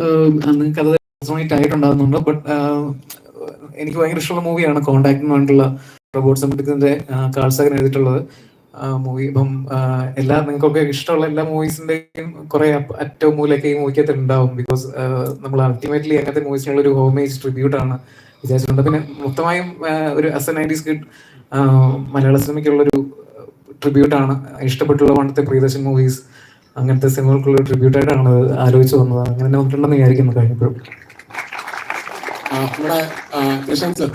നിങ്ങൾക്ക് അത് resonate ആയിട്ടുണ്ടാകുന്നുണ്ട് but എനിക്ക് ഭയങ്കര ഇഷ്ടമുള്ള മൂവിയാണ് കോണ്ടാക്ട് എന്ന് പറഞ്ഞിട്ടുള്ള റോബോട്ട് സംബന്ധിക്കുന്നതിന്റെ കാൾസകൻ എഴുതിയിട്ടുള്ളത്. മൂവി ഇപ്പം എല്ലാ നിങ്ങൾക്കൊക്കെ ഇഷ്ടമുള്ള എല്ലാ മൂവീസിന്റെയും കുറെ അറ്റവും മൂലൊക്കെ ഈ മൂവിക്കകത്ത് ഉണ്ടാവും. ബിക്കോസ് നമ്മൾ അൾട്ടിമേറ്റ്ലി അങ്ങനത്തെ മൂവീസിനുള്ള ഒരു ഹോമേജ് ട്രിബ്യൂട്ട് ആണ് വിചാരിച്ചിട്ടുണ്ട് പിന്നെ മൊത്തമായും ഒരു എസ് എൻ നയന്റീസ് കിഡ് മലയാള സിനിമയ്ക്കുള്ള ഒരു ട്രിബ്യൂട്ട് ആണ് ഇഷ്ടപ്പെട്ടുള്ള പണ്ടത്തെ പ്രിയദർശൻ മൂവീസ് അങ്ങനത്തെ സിനിമകൾക്കുള്ള ട്രിബ്യൂട്ടായിട്ടാണ് ആലോചിച്ചു വന്നത്. അങ്ങനെ തന്നെ വന്നിട്ടുണ്ടെന്ന് വിചാരിക്കുന്നു കഴിഞ്ഞപ്പോഴും നമ്മുടെ കൃഷ്ണൻ സർ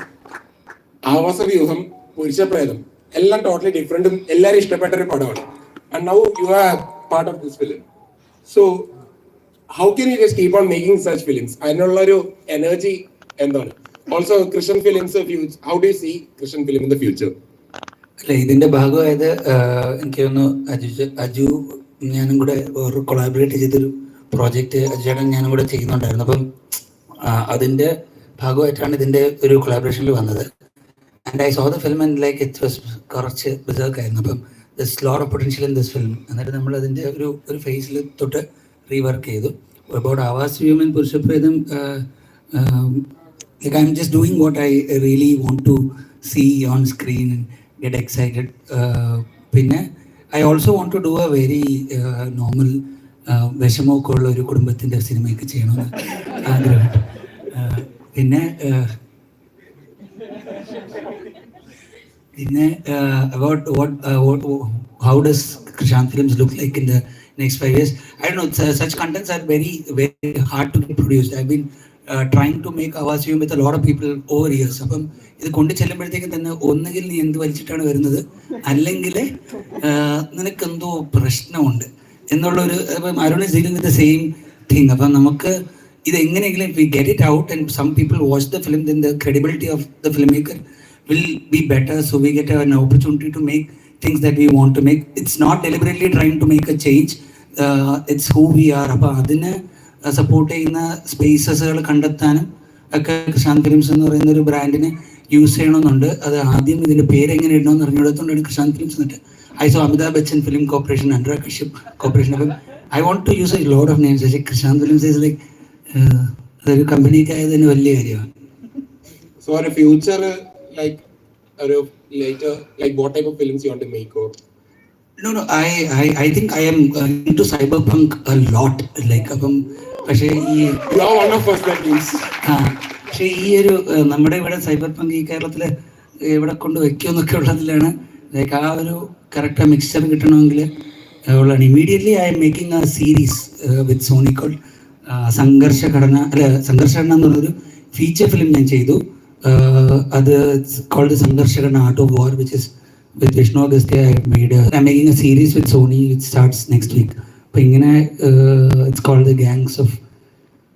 ആവാസവ്യൂഹം പുരുഷപ്രേതം എല്ലാം ടോട്ടലി ഡിഫറെന്റും എല്ലാവരും ഇഷ്ടപ്പെട്ട ഒരു പടമാണ്. And now you are part of this film so how can you just keep on making such films അതിനുള്ള ഒരു എനർജി എന്താണ് also Krishnan films how do see Krishnan film in the future അല്ല ഇതിന്റെ ഭാഗമായത് എനിക്ക് തോന്നുന്നു അജു അജു ഞാനും കൂടെ ഒരു കൊളാബറേറ്റ് ചെയ്തൊരു പ്രോജക്റ്റ് ചേട്ടൻ ഞാനും കൂടെ ചെയ്യുന്നുണ്ടായിരുന്നു. അപ്പം അതിന്റെ ഭാഗമായിട്ടാണ് ഇതിന്റെ ഒരു കൊളാബറേഷനിൽ വന്നത്. And I saw the film and like it was കുറച്ച് ബിസേർക്ക് ആയിരുന്നു. അപ്പം this lore of potential in this film എന്നിട്ട് നമ്മൾ അതിന്റെ ഒരു ഒരു ഫേസിൽ തൊട്ട് റീവർക്ക് ചെയ്തു. About Awas human Purushapretham like I'm just doing I I really want to see on screen get. Uh, പിന്നെ I also want to do a very normal വിഷമമൊക്കെ ഉള്ള ഒരു കുടുംബത്തിന്റെ സിനിമയൊക്കെ ചെയ്യണമെന്ന് ആഗ്രഹം Uh, പിന്നെ uh, പിന്നെ about what how does Krishant films look like in the next five years? I don't know. Such contents are very, very hard to produce. I've been uh, to make Avas View with a lot of people over years. അപ്പം ഇത് കൊണ്ടു ചെല്ലുമ്പോഴത്തേക്കും തന്നെ ഒന്നുകിൽ നീ എന്ത് വലിച്ചിട്ടാണ് വരുന്നത് അല്ലെങ്കിൽ നിനക്ക് എന്തോ പ്രശ്നമുണ്ട് എന്നുള്ളൊരു അപ്പം Arun is with the same thing അപ്പം നമുക്ക് ഇത് എങ്ങനെയെങ്കിലും we get it out and some people watch the film then the credibility of the film maker will be better so we get an opportunity to make things that we want to make it's not deliberately trying to make a change uh, it's who we are അപ്പോൾ അതിനെ support ചെയ്യുന്ന സ്പേസസുകൾ കണ്ടെത്താനും ഒക്കെ Krishanth films എന്ന് പറയുന്ന ഒരു ബ്രാൻഡിനെ use ചെയ്യണമെന്നുണ്ട്. അത് ആദ്യം ഇതിന്റെ പേര് എങ്ങനെ ഇടണമെന്ന് അറിഞ്ഞിടത്തോണ്ടാണ് കൃഷാന്ത് ഫിലിംസ് എന്നിട്ട് I saw Amitabh Bachchan film corporation Anurag Kashyap corporation അപ്പം I want to use a load of names Krishand films is like അതൊരു കമ്പനിക്ക് ആയത് തന്നെ വലിയ കാര്യമാണ്. സോ ഫ്യൂച്ചർ ലൈക്ക് ഒരു later like what type of films you want to make or No, no, I, I, I think I am uh, into cyberpunk a lot. Like, അപ്പം പക്ഷേ ഈ പക്ഷേ ഈ ഒരു നമ്മുടെ ഇവിടെ സൈബർ പങ്ക് ഈ കേരളത്തിൽ എവിടെ കൊണ്ട് വെക്കുമെന്നൊക്കെ ഉള്ളതിലാണ് ലൈക്ക് ആ ഒരു കറക്റ്റ് മിക്സ്ചർ കിട്ടണമെങ്കിൽ ഉള്ളതാണ്. Immediately I'm making a series with സോണിക്കോൾ സംഘർഷഘടന അല്ല സംഘർഷഘടന എന്നുള്ളൊരു ഫീച്ചർ ഫിലിം ഞാൻ ചെയ്തു. അത് called Sangharshaghadana art of war which is with Vishnu Agasthya I made I making a series with Sony with starts next week അപ്പോൾ ഇങ്ങനെ it's called the gangs of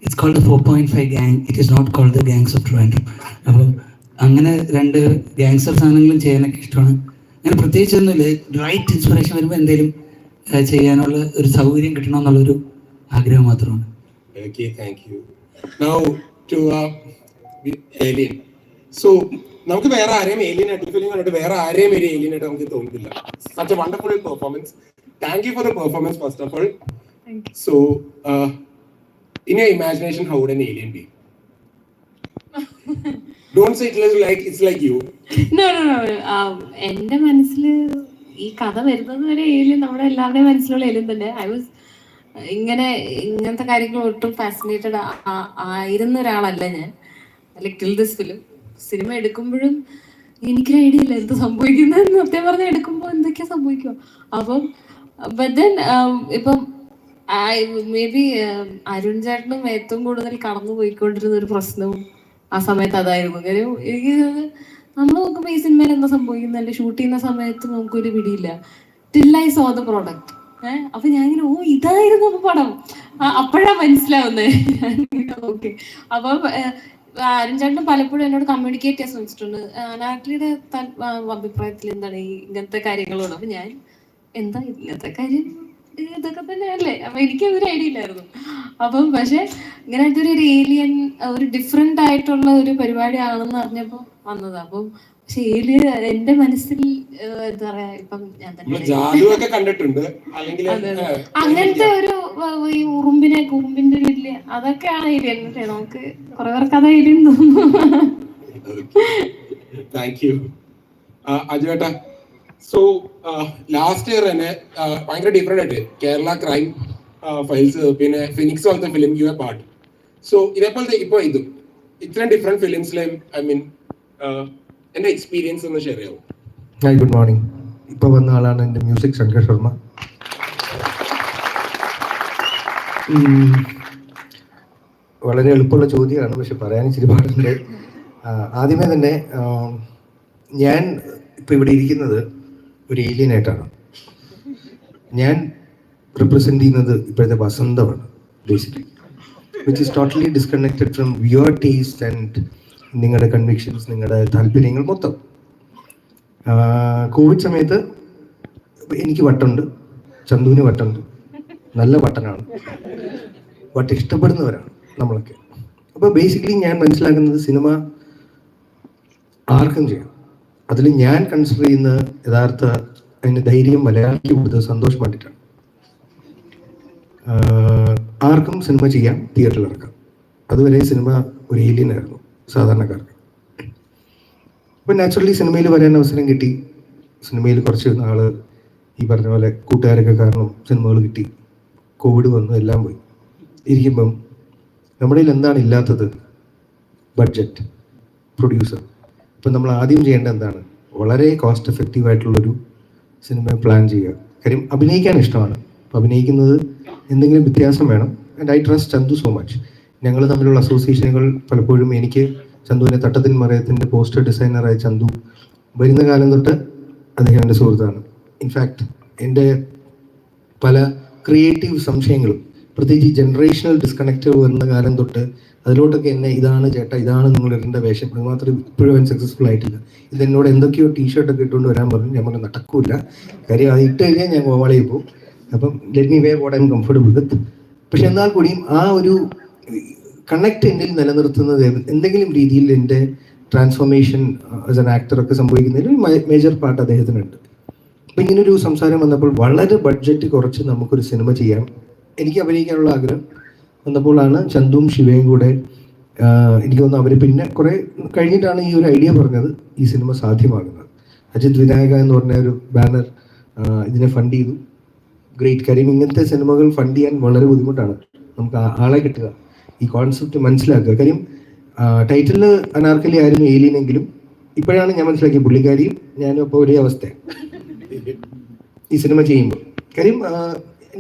it's called the four point five gang it is not called the gangs of Trivandrum അപ്പം അങ്ങനെ രണ്ട് gangster സാധനങ്ങളും ചെയ്യാനൊക്കെ ഇഷ്ടമാണ്. അങ്ങനെ പ്രത്യേകിച്ചൊന്നുമില്ല റൈറ്റ് ഇൻസ്പിറേഷൻ വരുമ്പോൾ എന്തെങ്കിലും ഏഹ്, ചെയ്യാനുള്ള ഒരു സൗകര്യം കിട്ടണമെന്നുള്ളൊരു ആഗ്രഹം മാത്രമാണ്. Okay, thank you. Now to uh, നമുക്ക് വേറെ ആരെയും ഏലിയൻ ആയിട്ട് ഫിലിം കണ്ടിട്ട് വേറെ ആരെയും ഒരു ഏലിയൻ ആയിട്ട് നമുക്ക് തോന്നുന്നില്ല such wonderful performance thank you for the performance first of all so in your imagination how done alien be don't say it like it's like you know no no എന്റെ എന്റെ മനസ്സിൽ ഈ കഥ വരുന്നത് വരെ ഏലിയൻ നമ്മുടെ എല്ലാവരുടെയും മനസ്സിലുള്ള ഏലിയൻ തന്നെ. ഐ വാസ് ഇങ്ങനെ ഇങ്ങനത്തെ കാര്യങ്ങൾ ഒട്ടും ഫാസിനേറ്റഡ് ആയിരുന്ന ഒരാളല്ല ഞാൻ. ലൈക് ടിൽ ദിസ് ഫിലിം സിനിമ എടുക്കുമ്പോഴും എനിക്ക് ഐഡിയ ഇല്ല എന്ത് സംഭവിക്കുന്നത് സത്യം പറഞ്ഞ എടുക്കുമ്പോൾ എന്തൊക്കെയാ സംഭവിക്കുക അപ്പം ബട്ട് ദെൻ ഇപ്പം മേ ബി അരുൺ ചേട്ടനും ഏറ്റവും കൂടുതൽ കടന്നു പോയിക്കൊണ്ടിരുന്ന ഒരു പ്രശ്നവും ആ സമയത്ത് അതായിരുന്നു. കാര്യം എനിക്ക് നമ്മൾ നോക്കുമ്പോൾ ഈ സിനിമയിൽ എന്താ സംഭവിക്കുന്നുണ്ട് ഷൂട്ട് ചെയ്യുന്ന സമയത്ത് നമുക്കൊരു പിടിയില്ല. Till I saw the product ഏഹ് അപ്പൊ ഞാൻ ഇങ്ങനെ ഓ ഇതായിരുന്നു പടം. അപ്പോഴാ മനസ്സിലാവുന്നേ. ഓക്കെ അപ്പൊ അരുൺ ചേട്ടനും പലപ്പോഴും എന്നോട് കമ്മ്യൂണിക്കേറ്റ് ചെയ്യാൻ ശ്രമിച്ചിട്ടുണ്ട്. നാട്ടിലിയുടെ അഭിപ്രായത്തിൽ എന്താണ് ഈ ഇങ്ങനത്തെ കാര്യങ്ങളോട്? അപ്പൊ ഞാൻ എന്താ ഇങ്ങനത്തെ കാര്യം? ഇതൊക്കെ തന്നെയല്ലേ. അപ്പൊ എനിക്ക് ഐഡിയ ഇല്ലായിരുന്നു. അപ്പം പക്ഷെ ഇങ്ങനെ ഇതൊരു ഏലിയൻ ഒരു ഡിഫറെന്റ് ആയിട്ടുള്ള ഒരു പരിപാടി ആണെന്ന് അറിഞ്ഞപ്പോ വന്നത്. അപ്പം പക്ഷെ ഏൽ എന്റെ മനസ്സിൽ എന്താ പറയാ ഇപ്പം ഞാൻ തന്നെ കണ്ടിട്ടുണ്ട്. അല്ലെങ്കിൽ. അങ്ങനത്തെ ഒരു ഈ ഉറുമ്പിനെ കുറുമ്പിന്റെ വീട്ടിൽ അതൊക്കെയാണ് ഏലിയൻ പക്ഷെ നമുക്ക് കുറെ പേർക്ക് അത് ഏലിയൻ തോന്നുന്നു. സോ ലാസ്റ്റ് ഇയർ തന്നെ ഭയങ്കര ഡിഫറെന്റ് ആയിട്ട് കേരള ക്രൈം ഫൈൽസ് പിന്നെ ഫിനിക്സ് പോലത്തെ film you a part so ഇതേപോലത്തെ ഇപ്പൊ ഇതും. ഇത്രയും ഡിഫറെന്റ് ഫിലിംസിലെയും ഐ മീൻ എന്റെ എക്സ്പീരിയൻസ് ഒന്ന് ഷെയർ ചെയ്യാമോ ഹായ് ഗുഡ് മോർണിംഗ് ഇപ്പോൾ വന്ന ആളാണ് എന്റെ മ്യൂസിക് ശങ്കർ ശർമ്മ. വളരെ എളുപ്പമുള്ള ചോദ്യമാണ് പക്ഷെ പറയാൻ ഇച്ചിരി പാടുണ്ട്. ആദ്യമേ തന്നെ ഞാൻ ഇപ്പം ഇവിടെ ഇരിക്കുന്നത് ഒരു ഏലിയനായിട്ടാണ് ഞാൻ റിപ്രസെന്റ് ചെയ്യുന്നത് ഇപ്പോഴത്തെ വസന്തമാണ് basically which is totally disconnected from your taste and നിങ്ങളുടെ കൺവിക്ഷൻസ് നിങ്ങളുടെ താല്പര്യങ്ങൾ മൊത്തം. കോവിഡ് സമയത്ത് എനിക്ക് വട്ടുണ്ട്. ചന്തുവിന് വട്ടുണ്ട്. നല്ല വട്ടനാണ്. വട്ട് ഇഷ്ടപ്പെടുന്നവരാണ് നമ്മളൊക്കെ. അപ്പോൾ ബേസിക്കലി ഞാൻ മനസ്സിലാക്കുന്നത് സിനിമ ആർക്കും ചെയ്യാം. അതിൽ ഞാൻ കൺസിഡർ ചെയ്യുന്ന യഥാർത്ഥ അതിന് ധൈര്യം മലയാളിക്ക് കൊടുത്ത് സന്തോഷം ആർക്കും സിനിമ ചെയ്യാം തിയേറ്ററിൽ ഇറക്കാം അതുവരെ സിനിമ ഒരു ഏലിയൻ ആയിരുന്നു. സാധാരണക്കാർക്ക്. ഇപ്പം നാച്ചുറലി സിനിമയിൽ വരാൻ അവസരം കിട്ടി. സിനിമയിൽ കുറച്ച് നാൾ ഈ പറഞ്ഞ പോലെ കൂട്ടുകാരൊക്കെ കാരണം സിനിമകൾ കിട്ടി. കോവിഡ് വന്നു എല്ലാം പോയി. ഇരിക്കുമ്പം നമ്മുടെ എന്താണ് ഇല്ലാത്തത്? ബഡ്ജറ്റ് പ്രൊഡ്യൂസർ ഇപ്പം നമ്മൾ ആദ്യം ചെയ്യേണ്ട എന്താണ്? വളരെ കോസ്റ്റ് എഫക്റ്റീവ് ആയിട്ടുള്ളൊരു സിനിമ പ്ലാൻ ചെയ്യുക. കാര്യം അഭിനയിക്കാൻ ഇഷ്ടമാണ്. അഭിനയിക്കുന്നത് എന്തെങ്കിലും വ്യത്യാസം വേണം. And I trust Chandu so much ഞങ്ങൾ തമ്മിലുള്ള അസോസിയേഷനുകൾ പലപ്പോഴും എനിക്ക് ചന്തുവിനെ തട്ടത്തിൻ മറയത്തിന്റെ പോസ്റ്റർ ഡിസൈനറായ ചന്തു വരുന്ന കാലം തൊട്ട് അദ്ദേഹം എന്റെ സുഹൃത്താണ്. ഇൻഫാക്ട് എന്റെ പല ക്രിയേറ്റീവ് സംശയങ്ങളും പ്രത്യേകിച്ച് ജനറേഷണൽ ഡിസ്കണക്റ്റ് വരുന്ന കാലം തൊട്ട് അതിലോട്ടൊക്കെ എന്നെ ഇതാണ് ചേട്ട ഇതാണ് നിങ്ങൾ ഇടേണ്ട വേഷം. അത് മാത്രം ഇപ്പോഴും അവൻ സക്സസ്ഫുൾ ആയിട്ടില്ല. ഇത് എന്നോട് എന്തൊക്കെയോ ടീഷർട്ടൊക്കെ ഇട്ടുകൊണ്ട് വരാൻ പറഞ്ഞു. ഞാൻ പറഞ്ഞു നടക്കൂല. കാര്യം അത് ഇട്ട് കഴിഞ്ഞാൽ ഞാൻ ഗോവാളയിൽ പോകും. അപ്പം let me way what I'm comfortable with പക്ഷെ എന്നാൽ കൂടിയും ആ ഒരു കണക്ട് എന്നിൽ നിലനിർത്തുന്നത് എന്തെങ്കിലും രീതിയിൽ എന്റെ ട്രാൻസ്ഫോർമേഷൻ ആസ് എൻ ആക്ടർ ഒക്കെ സംഭവിക്കുന്നതിൽ മേജർ പാർട്ട് അദ്ദേഹത്തിനുണ്ട്. അപ്പം ഇങ്ങനൊരു സംസാരം വന്നപ്പോൾ വളരെ ബഡ്ജറ്റ് കുറച്ച് നമുക്കൊരു സിനിമ ചെയ്യാം. എനിക്ക് അഭിനയിക്കാനുള്ള ആഗ്രഹം വന്നപ്പോഴാണ് ചന്തുവും ശിവയും കൂടെ എനിക്ക് തോന്നുന്നു അവർ പിന്നെ കുറേ കഴിഞ്ഞിട്ടാണ് ഈ ഒരു ഐഡിയ പറഞ്ഞത് ഈ സിനിമ സാധ്യമാകുന്നത്. അജിത് വിനായക എന്ന് പറഞ്ഞ ഒരു ബാനർ ഇതിനെ ഫണ്ട് ചെയ്തു. ഗ്രേറ്റ് കാര്യം ഇങ്ങനത്തെ സിനിമകൾ ഫണ്ട് ചെയ്യാൻ വളരെ ബുദ്ധിമുട്ടാണ്. നമുക്ക് ആളെ കിട്ടുക. ഈ കോൺസെപ്റ്റ് മനസ്സിലാക്കുക. കാര്യം ടൈറ്റിൽ അനാർക്കലി ആയിരുന്നു ഏലിയനെങ്കിലും ഇപ്പോഴാണ് ഞാൻ മനസ്സിലാക്കിയത് പുള്ളിക്കാരിയും ഞാനും അപ്പോൾ ഒരേ അവസ്ഥ. ഈ സിനിമ ചെയ്യുമ്പോൾ. കാര്യം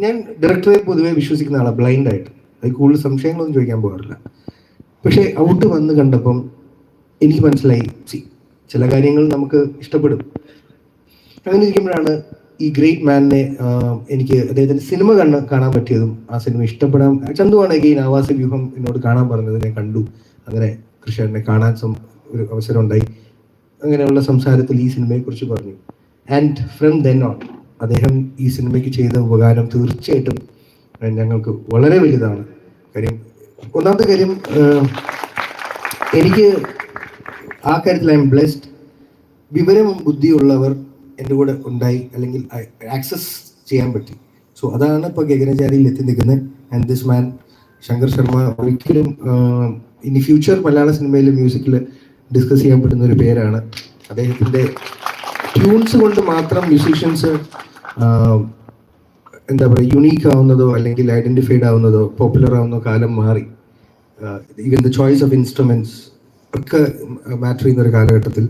ഞാൻ ഡയറക്ടറെ പൊതുവെ വിശ്വസിക്കുന്ന ആളാണ് ബ്ലൈൻഡായിട്ട് അത് കൂടുതൽ സംശയങ്ങളൊന്നും ചോദിക്കാൻ പോകാറില്ല. പക്ഷേ ഔട്ട് വന്ന് കണ്ടപ്പം എനിക്ക് മനസ്സിലായി. ചില കാര്യങ്ങൾ നമുക്ക് ഇഷ്ടപ്പെടും. അങ്ങനെ ഇരിക്കുമ്പോഴാണ് ഈ ഗ്രേറ്റ് മാനിനെ എനിക്ക് അദ്ദേഹത്തിന്റെ സിനിമ കണ്ണ് കാണാൻ പറ്റിയതും ആ സിനിമ ഇഷ്ടപ്പെടാൻ ചന്തുവാണ് എഗെയിൻ ആവാസ വ്യൂഹം എന്നോട് കാണാൻ പറഞ്ഞത് ഞാൻ കണ്ടു. അങ്ങനെ കൃഷ്ണനെ കാണാൻ ഒരു അവസരം ഉണ്ടായി അങ്ങനെയുള്ള സംസാരത്തിൽ ഈ സിനിമയെ കുറിച്ച് പറഞ്ഞു. ആൻഡ് ഫ്രം ദെൻ ഓൺ അദ്ദേഹം ഈ സിനിമയ്ക്ക് ചെയ്ത ഉപകാരം തീർച്ചയായിട്ടും ഞങ്ങൾക്ക് വളരെ വലുതാണ്. കാര്യം ഒന്നാമത്തെ കാര്യം എനിക്ക് ആ കാര്യത്തിൽ ഐ എം ബ്ലെസ്ഡ്. വിവരവും ബുദ്ധിയുള്ളവർ എന്റെ കൂടെ ഉണ്ടായി അല്ലെങ്കിൽ ആക്സസ് ചെയ്യാൻ പറ്റി. സോ അതാണ് ഇപ്പോൾ ഗഗനചാരിയിൽ എത്തി നിൽക്കുന്നത്. And this man Shankar Sharma ഒരിക്കലും ഇനി ഫ്യൂച്ചർ മലയാള സിനിമയിൽ മ്യൂസിക്കിൽ ഡിസ്കസ് ചെയ്യാൻ പറ്റുന്ന ഒരു പേരാണ്. അദ്ദേഹത്തിന്റെ ട്യൂൺസ് കൊണ്ട് മാത്രം മ്യൂസീഷ്യൻസ് എന്താ പറയുക യുണീക്ക് ആവുന്നതോ അല്ലെങ്കിൽ ഐഡന്റിഫൈഡ് ആവുന്നതോ പോപ്പുലർ ആവുന്നതോ കാലം മാറി. Even the choice of instruments ഒക്കെ മാറ്റർ ചെയ്യുന്ന ഒരു കാലഘട്ടത്തിൽ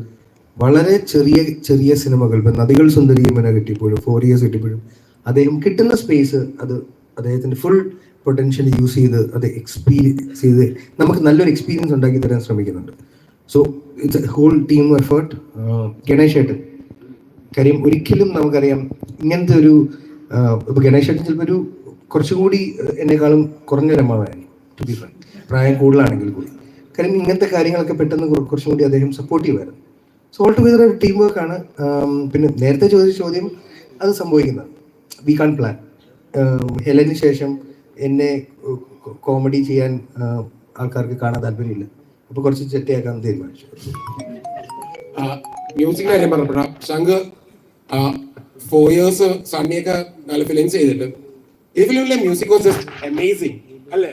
വളരെ ചെറിയ ചെറിയ സിനിമകൾ ഇപ്പം നദികൾ സുന്ദരിയും എന്നെ കിട്ടിയപ്പോഴും ഫോർ ഇയേഴ്സ് കിട്ടിയപ്പോഴും അദ്ദേഹം കിട്ടുന്ന സ്പേസ് അത് അദ്ദേഹത്തിന്റെ ഫുൾ പൊട്ടൻഷ്യൽ യൂസ് ചെയ്ത് അത് എക്സ്പീരിയൻസ് ചെയ്ത് നമുക്ക് നല്ലൊരു എക്സ്പീരിയൻസ് ഉണ്ടാക്കി തരാൻ ശ്രമിക്കുന്നുണ്ട്. So it's whole team effort Ganesh ഏട്ടൻ. കാര്യം ഒരിക്കലും നമുക്കറിയാം ഇങ്ങനത്തെ ഒരു ഇപ്പൊ ഗണേഷ് ഏട്ടൻ ചിലപ്പോൾ ഒരു കുറച്ചുകൂടി എന്നെക്കാളും കുറഞ്ഞ രമാവായിരുന്നു ടു ബി ഫ്രണ്ട് പ്രായം കൂടുതലാണെങ്കിൽ കൂടി. കാര്യം ഇങ്ങനത്തെ കാര്യങ്ങളൊക്കെ പെട്ടെന്ന് കുറ- കുറച്ചും കൂടി അദ്ദേഹം സപ്പോർട്ടീവ് ആയിരുന്നു സോ ഓൾ ടുഗദർ ടീം വർക്കാണ് പിന്നെ നേരത്തെ ചോദിച്ച ചോദ്യം അത് സംഭവിക്കുന്നത് വി കാൺ പ്ലാൻ ഹെലന് ശേഷം എന്നെ കോമഡി ചെയ്യാൻ ആൾക്കാർക്ക് കാണാൻ താല്പര്യമില്ല. അപ്പൊ കുറച്ച് ചെറ്റയാക്കാൻ തീരുമാനിച്ചു. ആ, മ്യൂസിക്കിന്റെ കാര്യം പറഞ്ഞപ്പോഴാ ശങ്ക് ഫോർ ഇയേഴ്സ് സണ്ണിയൊക്കെ നല്ല ഫിലിംസ് ചെയ്തിട്ട്. ഈ ഫിലിമിലെ മ്യൂസിക് വാസ് ജസ്റ്റ് അമേസിങ് അല്ലേ?